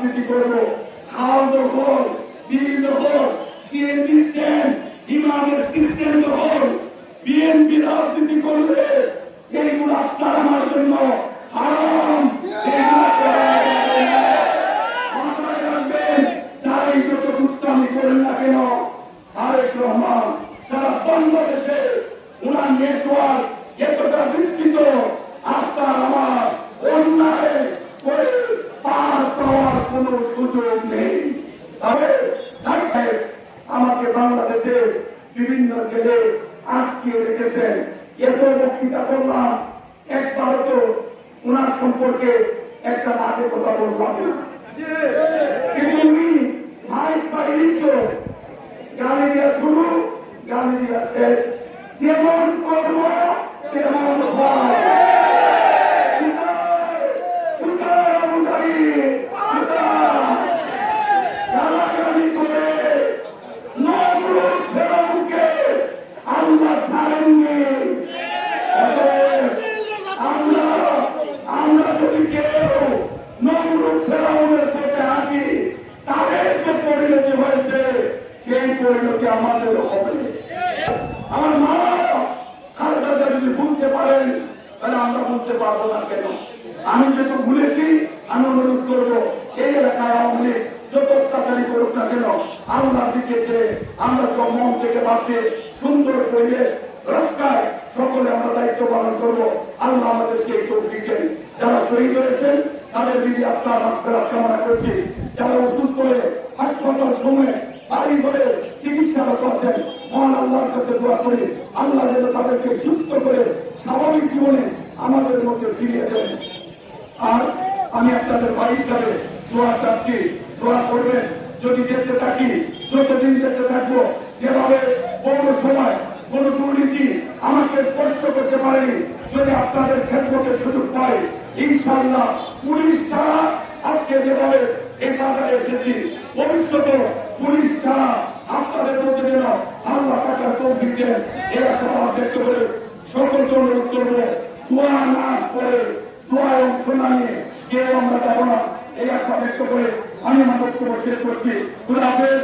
রাজনীতি করব। খাল দখল, বিল দখল সিএনজি স্ট্যান্ড ইমাম স্ট্যান্ড দখল। বিএনপি রাজনীতি এইগুলো আপনার আমার জন্য হারাম। না কেন আরেক রহমান সারা বাংলাদেশে ওনার নেটওয়ার্ক এতটা বিস্তৃত আপনার আমার অন্যায় করে পার পাওয়ার কোন সুযোগ নেই তবে তাই আমাকে বাংলাদেশে বিভিন্ন জেলে আটকিয়ে রেখেছেন। এত বক্তৃতা করলাম। একবার তো ওনার সম্পর্কে একটা মাঝে কথা বললাম কিন্তু যেমন করব আমাদের হবে। আমার মা খালেদা যদি ভুলতে পারেন তাহলে আমরা ভুলতে পারব না কেন? আমি যেহেতু ভুলেছি, আমি অনুরোধ করব, এই এলাকায় আওয়ামী লীগ যত অত্যাচারী করুক না কেন দিকে যে আমরা সব মন থেকে ভাবতে সুন্দর পরিবেশ রক্ষায় সকলে আমরা দায়িত্ব পালন করব। আল্লাহ আমাদের সেই তৌফিক দেন। যারা শহীদ হয়েছেন, তাদের বিধি আপনার মাফেরাত কামনা করছি। যারা অসুস্থ হয়ে হাসপাতাল সময়ে বাড়ি করে চিকিৎসারত আছেন মহান আল্লাহর কাছে দোয়া করি, আল্লাহ যেন তাদেরকে সুস্থ করে স্বাভাবিক জীবনে আমাদের মধ্যে ফিরিয়ে দেন। আর আমি আপনাদের ভাই হিসাবে দোয়া চাচ্ছি, দোয়া করবেন, যদি বেঁচে থাকি, যতদিন বেঁচে থাকব, যেভাবে বড় সময় কোন দুর্নীতি আমাকে স্পর্শ করতে পারেনি, যদি আপনাদের ক্ষেত্রকে সুযোগ পাই ইনশাল্লাহ পুলিশ ছাড়া আজকে যেভাবে এই বাজারে এসেছি ভবিষ্যতে পুলিশ ছাড়া আপনাদের মধ্যে যেন আল্লাহ দেন এরা সব ব্যক্ত করে সকলকে অনুরোধ করব, দোয়া না করে দোয়ায় অংশ না নিয়ে কেউ আমরা যাব না এই আশা ব্যক্ত করে আমি আমার শেষ করছি। বাংলাদেশ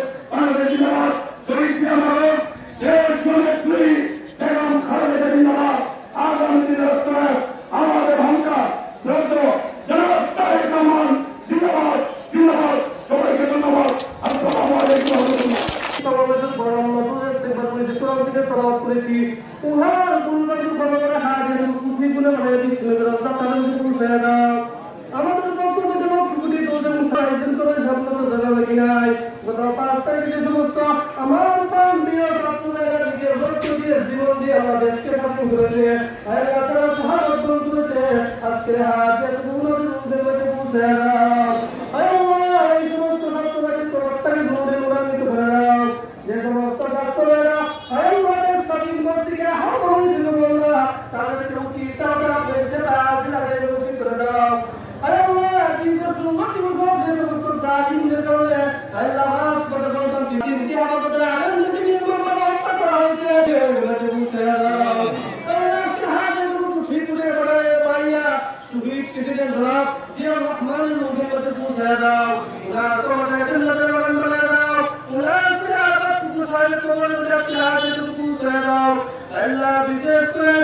আমাদের বক্তব্য যেমন ছুটি তোদের মুসাইজন করে সম্পদ জায়গা লাগি নাই। গত পাঁচ তারিখে সমস্ত আমার প্রাণ প্রিয় ছাত্ররা নিজের রক্ত দিয়ে, জীবন দিয়ে আমার দেশকে স্বাধীন করেছে আল্লাহ তারা সাহায্য করেছে। আজকে হাত উন্নতির মধ্যে পৌঁছে আল্লাহ তাদেরকে উচিত তারা পেয়েছে তারা তাদের উচিত করে দাও আল্লাহ কিন্তু সুন্নতি মুসলমান যে সমস্ত সাহায্যের দাও আল্লাহ বিশেষ করে